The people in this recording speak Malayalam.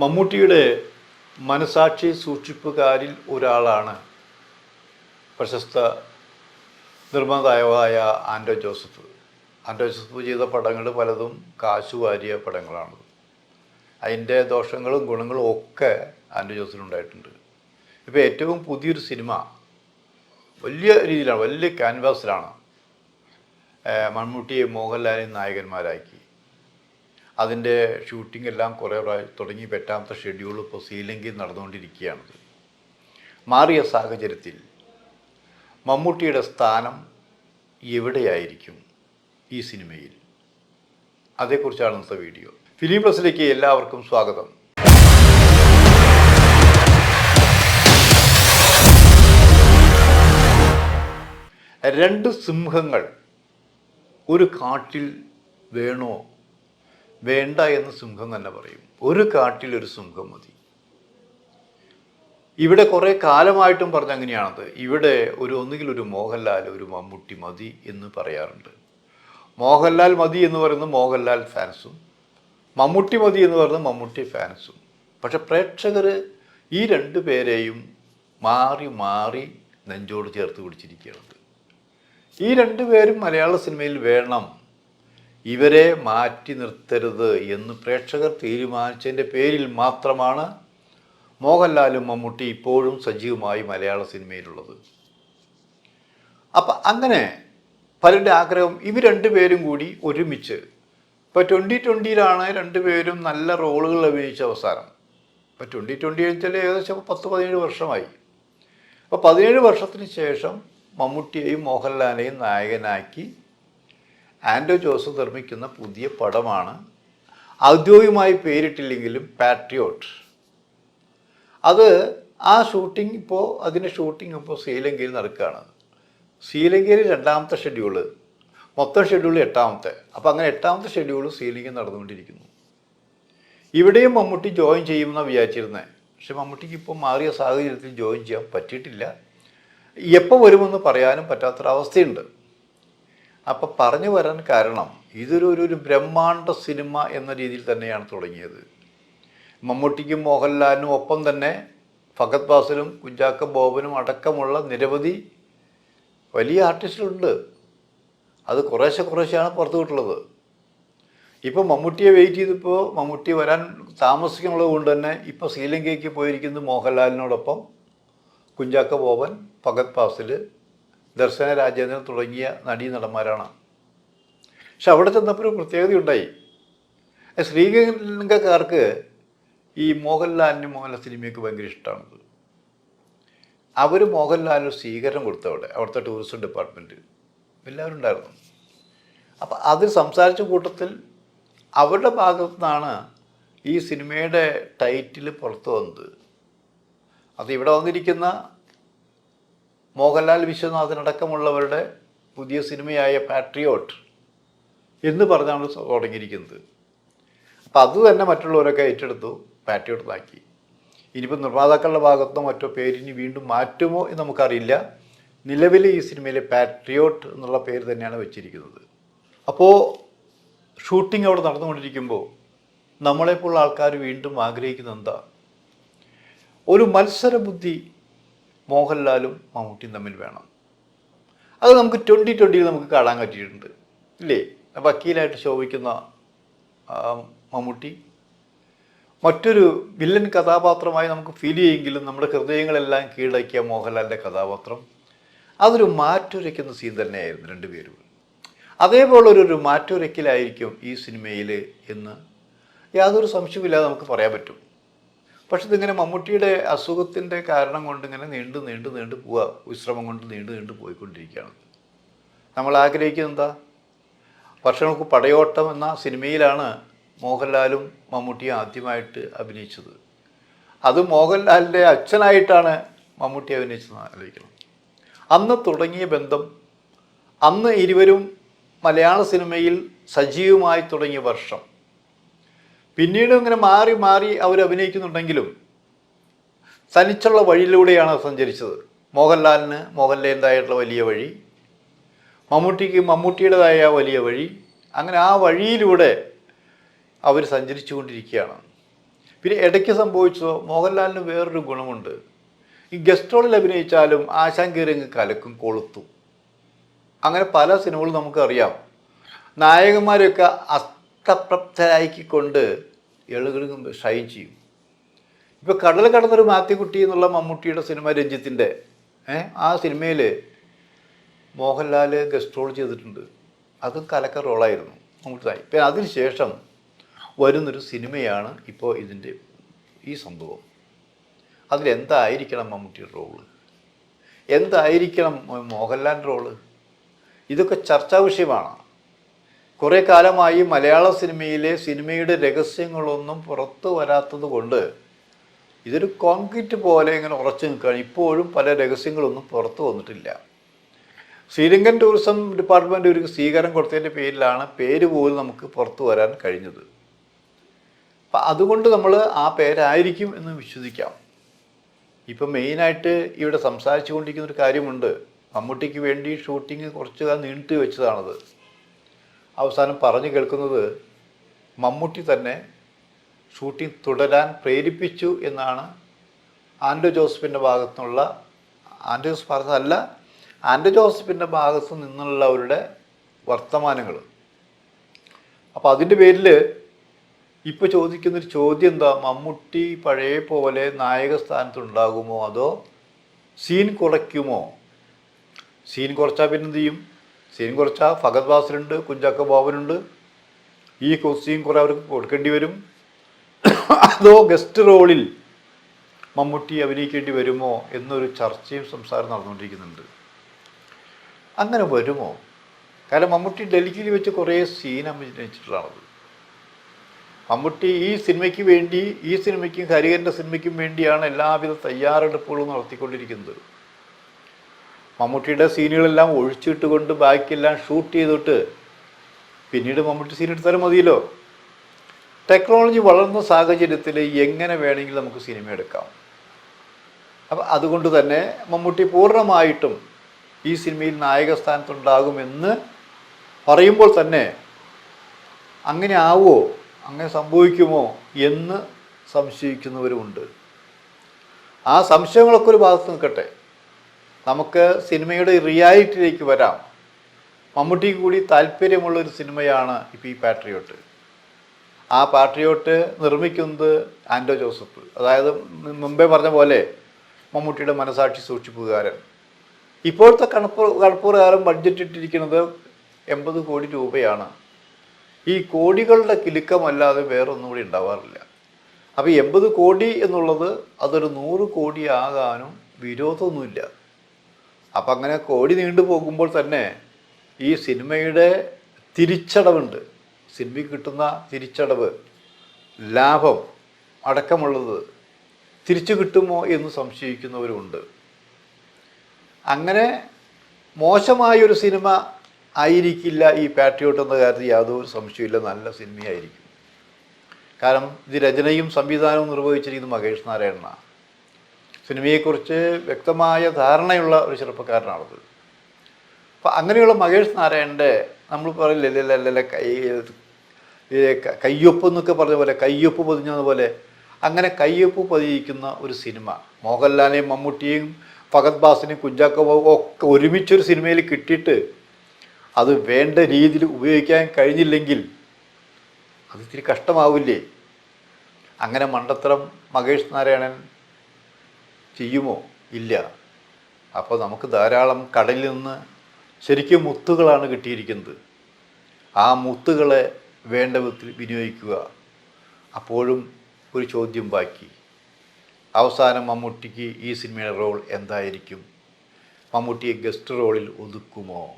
മമ്മൂട്ടിയുടെ മനസാക്ഷി സൂക്ഷിപ്പുകാരിൽ ഒരാളാണ് പ്രശസ്ത നിർമ്മാതാവായ ആൻഡോ ജോസഫ്. ആൻഡോ ജോസഫ് ചെയ്ത പടങ്ങൾ പലതും കാശു വാരിയ പടങ്ങളാണ്. അതിന്റെ ദോഷങ്ങളും ഗുണങ്ങളും ഒക്കെ ആൻഡോ ജോസഫിനുണ്ടായിട്ടുണ്ട്. ഇപ്പോൾ ഏറ്റവും പുതിയൊരു സിനിമ വലിയ രീതിയിലാണ് വലിയ ക്യാൻവാസിലാണ് മമ്മൂട്ടിയെ മോഹൻലാലിനെ നായകന്മാരാക്കി. അതിന്റെ ഷൂട്ടിംഗ് എല്ലാം കുറേ തുടങ്ങി എട്ടാമത്തെ ഷെഡ്യൂൾ ഇപ്പോൾ ശ്രീലങ്കയിൽ നടന്നുകൊണ്ടിരിക്കുകയാണത് മാറിയ സാഹചര്യത്തിൽ മമ്മൂട്ടിയുടെ സ്ഥാനം എവിടെയായിരിക്കും ഈ സിനിമയിൽ? അതേക്കുറിച്ചാണ് ഇന്നത്തെ വീഡിയോ. ഫിലിം പ്ലസിലേക്ക് എല്ലാവർക്കും സ്വാഗതം. രണ്ട് സിംഹങ്ങൾ ഒരു കാട്ടിൽ വേണോ വേണ്ട എന്ന് സിംഹം തന്നെ പറയും. ഒരു കാട്ടിൽ ഒരു സിംഹം മതി. ഇവിടെ കുറേ കാലമായിട്ടും പറഞ്ഞ അങ്ങനെയാണത്. ഇവിടെ ഒരു ഒന്നുകിൽ ഒരു മോഹൻലാൽ ഒരു മമ്മൂട്ടി മതി എന്ന് പറയാറുണ്ട്. മോഹൻലാൽ മതി എന്ന് പറയുന്നത് മോഹൻലാൽ ഫാൻസും മമ്മൂട്ടി മതി എന്ന് പറയുന്നത് മമ്മൂട്ടി ഫാൻസും. പക്ഷെ പ്രേക്ഷകർ ഈ രണ്ട് പേരെയും മാറി മാറി നെഞ്ചോട് ചേർത്ത് പിടിച്ചിരിക്കുകയാണ്. ഈ രണ്ട് പേരും മലയാള സിനിമയിൽ വേണം ഇവരെ മാറ്റി നിർത്തരുത് എന്ന് പ്രേക്ഷകർ തീരുമാനിച്ചതിന്റെ പേരിൽ മാത്രമാണ് മോഹൻലാലും മമ്മൂട്ടി ഇപ്പോഴും സജീവമായി മലയാള സിനിമയിലുള്ളത്. അപ്പം അങ്ങനെ പലരുടെ ആഗ്രഹം ഇവർ രണ്ടുപേരും കൂടി ഒരുമിച്ച്. ഇപ്പോൾ ട്വന്റി ട്വന്റിയിലാണ് രണ്ടുപേരും നല്ല റോളുകൾ അഭിനയിച്ച അവസാനം. ഇപ്പോൾ ട്വന്റി ട്വന്റി വെച്ചാൽ ഏകദേശം പത്ത് പതിനേഴ് വർഷമായി. അപ്പോൾ പതിനേഴ് വർഷത്തിന് ശേഷം മമ്മൂട്ടിയെയും മോഹൻലാലിനെയും നായകനാക്കി ആൻഡോ ജോസഫ് നിർമ്മിക്കുന്ന പുതിയ പടമാണ്. ഔദ്യോഗികമായി പേരിട്ടില്ലെങ്കിലും പാട്രിയോട്ട് അത് ആ ഷൂട്ടിംഗ് ഇപ്പോൾ അതിന്റെ ഷൂട്ടിംഗ് ഇപ്പോൾ ശ്രീലങ്കയിൽ നടക്കുകയാണ്. ശ്രീലങ്കയിൽ രണ്ടാമത്തെ ഷെഡ്യൂൾ മൊത്തം ഷെഡ്യൂൾ എട്ടാമത്തെ. അപ്പോൾ അങ്ങനെ എട്ടാമത്തെ ഷെഡ്യൂൾ ശ്രീലങ്കയിൽ നടന്നുകൊണ്ടിരിക്കുന്നു. ഇവിടെയും മമ്മൂട്ടി ജോയിൻ ചെയ്യുമെന്നാണ് വിചാരിച്ചിരുന്നത് പക്ഷെ മമ്മൂട്ടിക്ക് ഇപ്പോൾ മാറിയ സാഹചര്യത്തിൽ ജോയിൻ ചെയ്യാൻ പറ്റിയിട്ടില്ല. എപ്പോൾ വരുമെന്ന് പറയാനും പറ്റാത്തൊരവസ്ഥയുണ്ട്. അപ്പം പറഞ്ഞു വരാൻ കാരണം ഇതൊരു ഒരു ബ്രഹ്മാണ്ഡ സിനിമ എന്ന രീതിയിൽ തന്നെയാണ് തുടങ്ങിയത്. മമ്മൂട്ടിക്കും മോഹൻലാലിനും ഒപ്പം തന്നെ ഫഗത് ബാസിലും കുഞ്ചാക്ക ബോബനും അടക്കമുള്ള നിരവധി വലിയ ആർട്ടിസ്റ്റുകളുണ്ട് അത് കുറേശ്ശെ കുറേശ്ശെയാണ് പുറത്തു വിട്ടുള്ളത്. ഇപ്പോൾ മമ്മൂട്ടിയെ വെയിറ്റ് ചെയ്തപ്പോൾ മമ്മൂട്ടി വരാൻ താമസിക്കുന്നുള്ളത് കൊണ്ട് തന്നെ ഇപ്പോൾ ശ്രീലങ്കയ്ക്ക് പോയിരിക്കുന്നത് മോഹൻലാലിനോടൊപ്പം കുഞ്ചാക്ക ബോബൻ ഫഗത് ഫാസിൽ ദർശന രാജേന്ദ്രൻ തുടങ്ങിയ നടീ നടന്മാരാണ് പക്ഷെ അവിടെ ചെന്നപ്പോൾ ഒരു പ്രത്യേകതയുണ്ടായി. ശ്രീലങ്കക്കാർക്ക് ഈ മോഹൻലാലിനും മോഹൻലാൽ സിനിമയൊക്കെ ഭയങ്കര ഇഷ്ടമാണത് അവർ മോഹൻലാലിന് സ്വീകരണം കൊടുത്തു അവിടെ അവിടുത്തെ ടൂറിസം ഡിപ്പാർട്ട്മെന്റ് എല്ലാവരും ഉണ്ടായിരുന്നു. അപ്പം അതിൽ സംസാരിച്ച കൂട്ടത്തിൽ അവരുടെ ഭാഗത്തു നിന്നാണ് ഈ സിനിമയുടെ ടൈറ്റിൽ പുറത്തു വന്നത്. അത് ഇവിടെ വന്നിരിക്കുന്ന മോഹൻലാൽ വിശ്വനാഥനടക്കമുള്ളവരുടെ പുതിയ സിനിമയായ പാട്രിയോട്ട് എന്ന് പറഞ്ഞാണ് തുടങ്ങിയിരിക്കുന്നത്. അപ്പം അത് തന്നെ മറ്റുള്ളവരൊക്കെ ഏറ്റെടുത്തു പാട്രിയോട്ടാക്കി ഇനിയിപ്പോൾ നിർമ്മാതാക്കളുടെ ഭാഗത്തോ മറ്റോ പേരിന് വീണ്ടും മാറ്റുമോ എന്ന് നമുക്കറിയില്ല. നിലവിൽ ഈ സിനിമയിലെ പാട്രിയോട്ട് എന്നുള്ള പേര് തന്നെയാണ് വെച്ചിരിക്കുന്നത്. അപ്പോൾ ഷൂട്ടിംഗ് അവിടെ നടന്നുകൊണ്ടിരിക്കുമ്പോൾ നമ്മളെപ്പോലുള്ള ആൾക്കാർ വീണ്ടും ആഗ്രഹിക്കുന്നത് എന്താ ഒരു മത്സര ബുദ്ധി മോഹൻലാലും മമ്മൂട്ടിയും തമ്മിൽ വേണം. അത് നമുക്ക് ട്വന്റി ട്വന്റിയിൽ നമുക്ക് കാണാൻ പറ്റിയിട്ടുണ്ട്. ഇല്ലേ? വക്കീലായിട്ട് ശോഭിക്കുന്ന മമ്മൂട്ടി. മറ്റൊരു വില്ലൻ കഥാപാത്രമായി നമുക്ക് ഫീൽ ചെയ്യെങ്കിലും നമ്മുടെ ഹൃദയങ്ങളെല്ലാം കീഴടക്കിയ മോഹൻലാലിന്റെ കഥാപാത്രം. അതൊരു മാറ്റുരയ്ക്കുന്ന സീൻ തന്നെയായിരുന്നു രണ്ടുപേരും അതേപോലെ ഒരു ഒരു മാറ്റുരയ്ക്കലായിരിക്കും ഈ സിനിമയിൽ എന്ന് യാതൊരു സംശയമില്ലാതെ നമുക്ക് പറയാൻ പറ്റും. പക്ഷെ ഇതിങ്ങനെ മമ്മൂട്ടിയുടെ അസുഖത്തിന്റെ കാരണം കൊണ്ട് ഇങ്ങനെ നീണ്ടു നീണ്ടു നീണ്ടു പോവുക വിശ്രമം കൊണ്ട് നീണ്ടു നീണ്ടു പോയിക്കൊണ്ടിരിക്കുകയാണ്. നമ്മൾ ആഗ്രഹിക്കുന്നത് എന്താ? വർഷങ്ങൾക്ക് പടയോട്ടം എന്ന സിനിമയിലാണ് മോഹൻലാലും മമ്മൂട്ടിയും ആദ്യമായിട്ട് അഭിനയിച്ചത്. അത് മോഹൻലാലിന്റെ അച്ഛനായിട്ടാണ് മമ്മൂട്ടി അഭിനയിച്ചത് ആലോചിക്കണം. അന്ന് തുടങ്ങിയ ബന്ധം അന്ന് ഇരുവരും മലയാള സിനിമയിൽ സജീവമായി തുടങ്ങിയ വർഷം. പിന്നീട് ഇങ്ങനെ മാറി മാറി അവർ അഭിനയിക്കുന്നുണ്ടെങ്കിലും തനിച്ചുള്ള വഴിയിലൂടെയാണ് സഞ്ചരിച്ചത്. മോഹൻലാലിന് മോഹൻലാലിന്റെതായിട്ടുള്ള വലിയ വഴി മമ്മൂട്ടിക്ക് മമ്മൂട്ടിയുടേതായ വലിയ വഴി അങ്ങനെ ആ വഴിയിലൂടെ അവർ സഞ്ചരിച്ചു കൊണ്ടിരിക്കുകയാണ് പിന്നെ ഇടയ്ക്ക് സംഭവിച്ചതോ മോഹൻലാലിന് വേറൊരു ഗുണമുണ്ട്. ഈ ഗസ്റ്റ് റോളിൽ അഭിനയിച്ചാലും ആശാൻ കലക്കും കൊളുത്തും. അങ്ങനെ പല സിനിമകളും നമുക്കറിയാം. നായകന്മാരെയൊക്കെ അസ്തപ്രപ്തരാക്കിക്കൊണ്ട് എളുകളും ഷൈൻ ചെയ്യും. ഇപ്പോൾ കടൽ കടന്നൊരു മാത്തിക്കുട്ടി എന്നുള്ള മമ്മൂട്ടിയുടെ സിനിമ രഞ്ജിത്തിന്റെ ആ സിനിമയിൽ മോഹൻലാൽ ഗസ്റ്റ് റോൾ ചെയ്തിട്ടുണ്ട്. അതും കലക്ക റോളായിരുന്നു. മമ്മൂട്ടി പിന്നെ അതിനുശേഷം വരുന്നൊരു സിനിമയാണ് ഇപ്പോൾ ഇതിന്റെ ഈ സംഭവം. അതിലെന്തായിരിക്കണം മമ്മൂട്ടിയുടെ റോൾ? എന്തായിരിക്കണം മോഹൻലാലിന്റെ റോൾ? ഇതൊക്കെ ചർച്ചാ വിഷയമാണ്. കുറേ കാലമായി മലയാള സിനിമയിലെ സിനിമയുടെ രഹസ്യങ്ങളൊന്നും പുറത്തു വരാത്തത് കൊണ്ട് ഇതൊരു കോൺക്രീറ്റ് പോലെ ഇങ്ങനെ ഉറച്ചു നിൽക്കുകയാണ്. ഇപ്പോഴും പല രഹസ്യങ്ങളൊന്നും പുറത്തു വന്നിട്ടില്ല. ശ്രീലങ്കൻ ടൂറിസം ഡിപ്പാർട്ട്മെന്റ് ഒരു സ്വീകാരം കൊടുത്തതിന്റെ പേരിലാണ് പേര് പോലും നമുക്ക് പുറത്തു വരാൻ കഴിഞ്ഞത്. അപ്പം അതുകൊണ്ട് നമ്മൾ ആ പേരായിരിക്കും എന്ന് വിശ്വസിക്കാം. ഇപ്പം മെയിനായിട്ട് ഇവിടെ സംസാരിച്ചു കൊണ്ടിരിക്കുന്ന ഒരു കാര്യമുണ്ട്. മമ്മൂട്ടിക്ക് വേണ്ടി ഷൂട്ടിങ് കുറച്ച് നീട്ടി വെച്ചതാണത് അവസാനം പറഞ്ഞു കേൾക്കുന്നത് മമ്മൂട്ടി തന്നെ ഷൂട്ടിംഗ് തുടരാൻ പ്രേരിപ്പിച്ചു എന്നാണ് ആൻഡോ ജോസഫിന്റെ ഭാഗത്തുനിന്നുള്ള ആൻഡോ ജോസഫ് പറഞ്ഞതല്ല ആൻഡോ ജോസഫിന്റെ ഭാഗത്തു നിന്നുള്ളവരുടെ വർത്തമാനങ്ങൾ. അപ്പോൾ അതിന്റെ പേരിൽ ഇപ്പോൾ ചോദിക്കുന്നൊരു ചോദ്യം എന്താ? മമ്മൂട്ടി പഴയ പോലെ നായക സ്ഥാനത്തുണ്ടാകുമോ അതോ സീൻ കുറയ്ക്കുമോ? സീൻ കുറച്ചാൽ പിന്നെ എന്ത് ചെയ്യും? സീൻ കുറച്ച ഫഗത് വാസിലുണ്ട് കുഞ്ചാക്ക ബോബനുണ്ട്. ഈ സീൻ കുറേ അവർക്ക് കൊടുക്കേണ്ടി വരും. അതോ ഗസ്റ്റ് റോളിൽ മമ്മൂട്ടി അഭിനയിക്കേണ്ടി വരുമോ എന്നൊരു ചർച്ചയും സംസാരം നടന്നുകൊണ്ടിരിക്കുന്നുണ്ട്. അങ്ങനെ വരുമോ? കാരണം മമ്മൂട്ടി ഡൽഹിയിൽ വെച്ച് കുറേ സീൻ അഭിനയിച്ചിട്ടുള്ളത് മമ്മൂട്ടി ഈ സിനിമയ്ക്ക് വേണ്ടി ഈ സിനിമയ്ക്കും ഹരിഹരന്റെ സിനിമയ്ക്കും വേണ്ടിയാണ് എല്ലാവിധ തയ്യാറെടുപ്പുകളും നടത്തിക്കൊണ്ടിരിക്കുന്നത്. മമ്മൂട്ടിയുടെ സീനുകളെല്ലാം ഒഴിച്ചിട്ടുകൊണ്ട് ബാക്കിയെല്ലാം ഷൂട്ട് ചെയ്തിട്ട് പിന്നീട് മമ്മൂട്ടി സീൻ എടുത്താലും മതിയല്ലോ. ടെക്നോളജി വളർന്ന സാഹചര്യത്തിൽ എങ്ങനെ വേണമെങ്കിലും നമുക്ക് സിനിമ എടുക്കാം. അപ്പം അതുകൊണ്ട് തന്നെ മമ്മൂട്ടി പൂർണമായിട്ടും ഈ സിനിമയിൽ നായക സ്ഥാനത്തുണ്ടാകുമെന്ന് പറയുമ്പോൾ തന്നെ അങ്ങനെ ആവുമോ അങ്ങനെ സംഭവിക്കുമോ എന്ന് സംശയിക്കുന്നവരുമുണ്ട്. ആ സംശയങ്ങളൊക്കെ ഒരു ഭാഗത്ത് നിൽക്കട്ടെ. നമുക്ക് സിനിമയുടെ റിയാലിറ്റിയിലേക്ക് വരാം. മമ്മൂട്ടിക്ക് കൂടി താല്പര്യമുള്ള ഒരു സിനിമയാണ് ഇപ്പോൾ ഈ പാട്രിയോട്ട്. ആ പാട്രിയോട്ട് നിർമ്മിക്കുന്നത് ആൻഡോ ജോസഫ്. അതായത് മുമ്പേ പറഞ്ഞ പോലെ മമ്മൂട്ടിയുടെ മനസാക്ഷി സൂക്ഷിപ്പുകാരൻ. ഇപ്പോഴത്തെ കണപ്പ് കണപ്പുകാരൻ ബഡ്ജറ്റ് ഇട്ടിരിക്കുന്നത് എൺപത് കോടി രൂപയാണ്. ഈ കോടികളുടെ കിലുക്കമല്ലാതെ വേറൊന്നും കൂടി ഉണ്ടാവാറില്ല. അപ്പോൾ എൺപത് കോടി എന്നുള്ളത് അതൊരു നൂറ് കോടി ആകാനും വിരോധമൊന്നുമില്ല. അപ്പം അങ്ങനെ കോടി നീണ്ടു പോകുമ്പോൾ തന്നെ ഈ സിനിമയുടെ തിരിച്ചടവുണ്ട്. സിനിമയ്ക്ക് കിട്ടുന്ന തിരിച്ചടവ് ലാഭം അടക്കമുള്ളത് തിരിച്ചു കിട്ടുമോ എന്ന് സംശയിക്കുന്നവരുമുണ്ട്. അങ്ങനെ മോശമായൊരു സിനിമ ആയിരിക്കില്ല ഈ പാട്രിയോട്ട് എന്ന കാര്യത്തിൽ യാതൊരു സംശയമില്ല നല്ല സിനിമയായിരിക്കും. കാരണം ഇത് രചനയും സംവിധാനവും നിർവഹിച്ചിരിക്കുന്നത് മഹേഷ് നാരായണനാണ്. സിനിമയെക്കുറിച്ച് വ്യക്തമായ ധാരണയുള്ള ഒരു ചെറുപ്പക്കാരനാണത്. അപ്പം അങ്ങനെയുള്ള മഹേഷ് നാരായണന്റെ നമ്മൾ പറയില്ലല്ലേ കൈ കയ്യൊപ്പ് എന്നൊക്കെ പറഞ്ഞ പോലെ കയ്യൊപ്പ് പൊതിഞ്ഞതുപോലെ അങ്ങനെ കയ്യൊപ്പ് പതിയിക്കുന്ന ഒരു സിനിമ. മോഹൻലാലിനെയും മമ്മൂട്ടിയെയും ഫഗത് ബാസിനെയും കുഞ്ചാക്കോ ഒക്കെ ഒരുമിച്ചൊരു സിനിമയിൽ കിട്ടിയിട്ട് അത് വേണ്ട രീതിയിൽ ഉപയോഗിക്കാൻ കഴിഞ്ഞില്ലെങ്കിൽ അത് ഇത്തിരി കഷ്ടമാവില്ലേ? അങ്ങനെ മണ്ടത്തരം മഹേഷ് നാരായണൻ ചെയ്യുമോ? ഇല്ല. അപ്പോൾ നമുക്ക് ധാരാളം കടലിൽ നിന്ന് ശരിക്കും മുത്തുകളാണ് കിട്ടിയിരിക്കുന്നത്. ആ മുത്തുകളെ വേണ്ട വിധത്തിൽ വിനിയോഗിക്കുക. അപ്പോഴും ഒരു ചോദ്യം ബാക്കി. അവസാനം മമ്മൂട്ടിക്ക് ഈ സിനിമയുടെ റോൾ എന്തായിരിക്കും? മമ്മൂട്ടിയെ ഗസ്റ്റ് റോളിൽ ഒതുക്കുമോ?